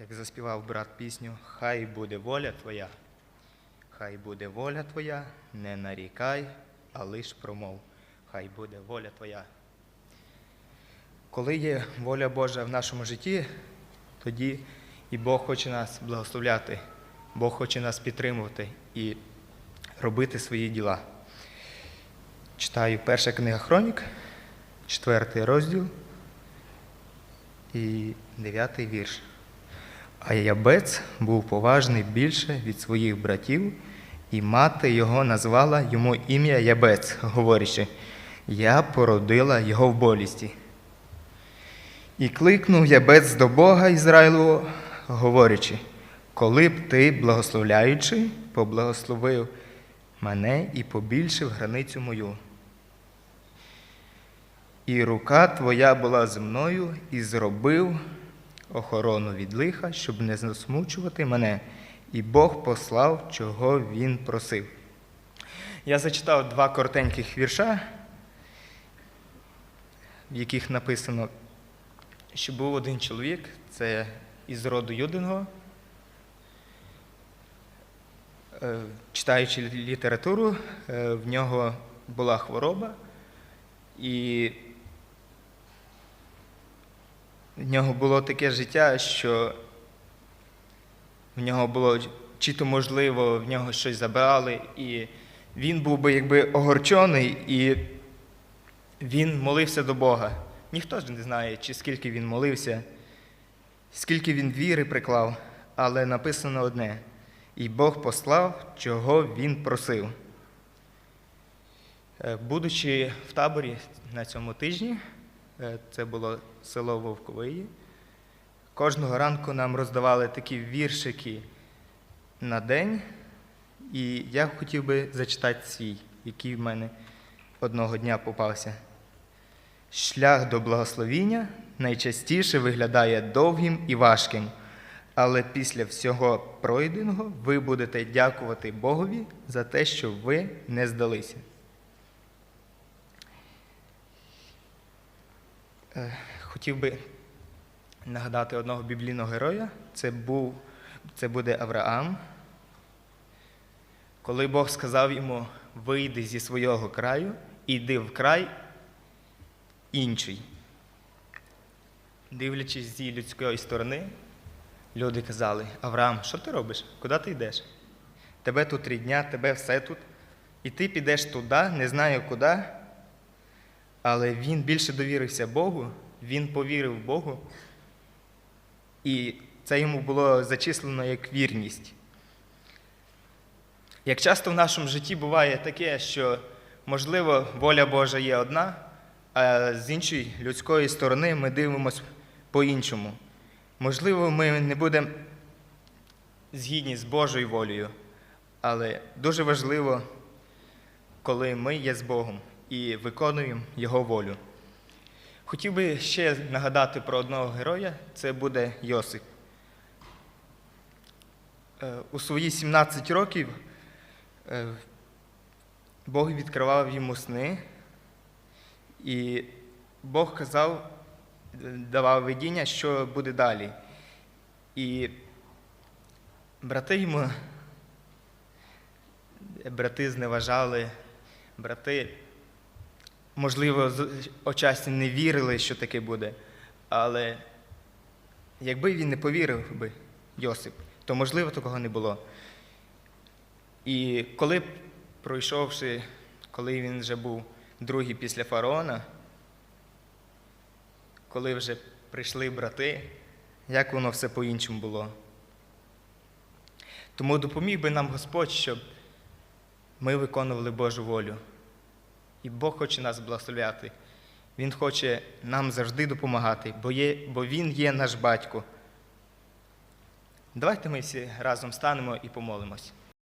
як заспівав брат пісню, Хай буде воля твоя, хай буде воля твоя, не нарікай, а лиш промов. Хай буде воля твоя. Коли є воля Божа в нашому житті, тоді і Бог хоче нас благословляти, Бог хоче нас підтримувати і робити свої діла. Читаю перша книга Хронік, четвертий розділ і дев'ятий вірш. А Ябець був поважний більше від своїх братів, і мати його назвала йому ім'я Ябець, говорячи, я породила його в болісті. І кликнув Ябець до Бога Ізраїлового, говорячи, коли б ти, благословляючи, поблагословив мене і побільшив границю мою. І рука твоя була зі мною, і зробив охорону від лиха, щоб не засмучувати мене, і Бог послав, чого він просив. Я зачитав два коротеньких вірша, в яких написано, що був один чоловік, це із роду Юдиного. Е, Читаючи літературу, е, в нього була хвороба, і в нього було таке життя, що в нього було чи то можливо, в нього щось забрали, і він був би якби огорчений, і він молився до Бога. Ніхто ж не знає, чи скільки він молився, скільки він віри приклав, але написано одне: і Бог послав, чого він просив. Е, Будучи в таборі на цьому тижні, це було село Вовковиї, кожного ранку нам роздавали такі віршики на день, і я хотів би зачитати свій, який в мене одного дня попався. Шлях до благословіння найчастіше виглядає довгим і важким, але після всього пройденого ви будете дякувати Богові за те, що ви не здалися. Хотів би нагадати одного біблійного героя. Це, був, це буде Авраам. Коли Бог сказав йому, вийди зі свого краю і йди в край інший. Дивлячись зі людської сторони, люди казали: Авраам, що ти робиш? Куди ти йдеш? Тебе тут три дня, тебе все тут. І ти підеш туди, не знаю куди. Але він більше довірився Богу, він повірив Богу, і це йому було зачислено як вірність. Як часто в нашому житті буває таке, що, можливо, воля Божа є одна, а з іншої людської сторони ми дивимося по-іншому. Можливо, ми не будемо згідні з Божою волею, але дуже важливо, коли ми є з Богом і виконуємо Його волю. Хотів би ще нагадати про одного героя, це буде Йосип. Е, У свої 17 років е, Бог відкривав йому сни, і Бог казав, давав видіння, що буде далі. І брати йому, брати зневажали, брати, можливо, отчасті не вірили, що таке буде. Але якби він не повірив би, Йосип, то можливо такого не було. І коли, пройшовши, коли він вже був другий після фараона, коли вже прийшли брати, як воно все по-іншому було. Тому допоміг би нам Господь, щоб ми виконували Божу волю. І Бог хоче нас благословляти. Він хоче нам завжди допомагати, бо, є, бо Він є наш батько. Давайте ми всі разом станемо і помолимось.